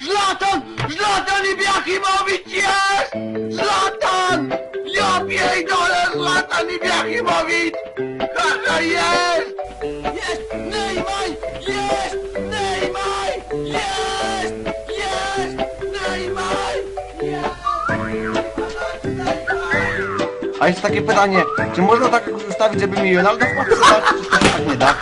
Zlatan! Zlatan Ibrahimowicz jest! Zlatan! Ja pierdolę Zlatan Ibrahimowicz! Haha, jest! Jest! Neymar! Jest! Neymar! Jest! Jest! Neymar! A jeszcze takie pytanie, czy można tak ustawić, żeby mi Ronaldo to tak nie da?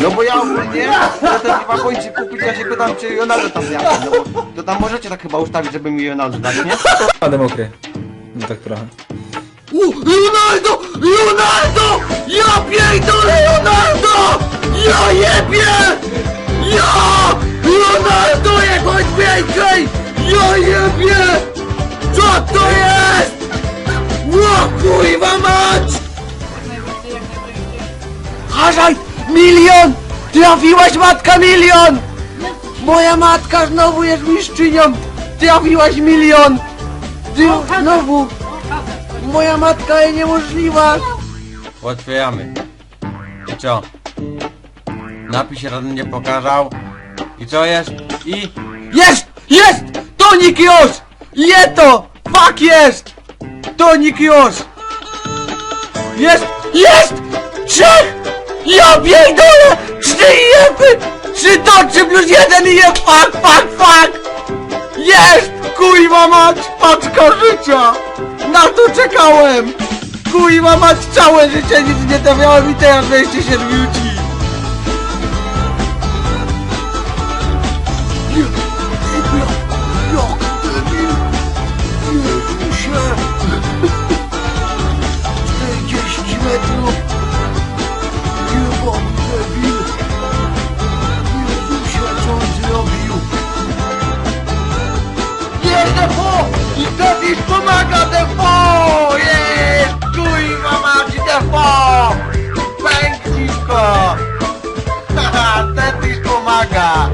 No bo ja ogólnie, ja ten chyba kończy kupić, ja się pytam, czy Ronaldo tam jak, no bo to tam możecie tak chyba ustawić, żeby mi Ronaldo dać, nie? Ładny mokry. No tak trochę. U, Ronaldo! Ronaldo! Ja pierdolę Ronaldo! Ja jebie! Ja! Ronaldo jakoś więcej! Ja jebie! Co to jest? Ło kurwa mać! Hażaj! Milion! Trafiłaś matka milion! Moja matka znowu jest mistrzynią! Trafiłaś milion! Ty znowu! Moja matka jest niemożliwa! Otwieramy. I co? Napis się żaden nie pokazał. I co jest? I... Jest! Jest! Tonik już! Je to! Fuck jest! Tonik już! Jest! Jest! Trzech! Ja pierdolę! Cztery jeby! Trzy to, trzy plus jeden i je fuck, fuck, fuck! Jest! Kurwa mać! Paczka życia! Na to czekałem! Kurwa mać! Całe życie nic nie trafiałem i teraz wejście się! Jest Defo! I Devis pomaga Defo! Jest! Kurwa mać Defo! Pękcisko! Haha, Devis pomaga!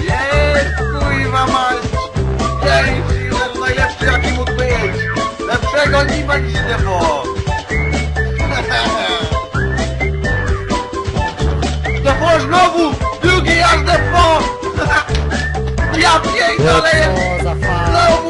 Jest, kurwa! Jest, jest najlepszy jaki mógł być! Lepszego nie ma niż Defo! Defo znowu! Drugi raz Defo! Ja pierdolę! Znowu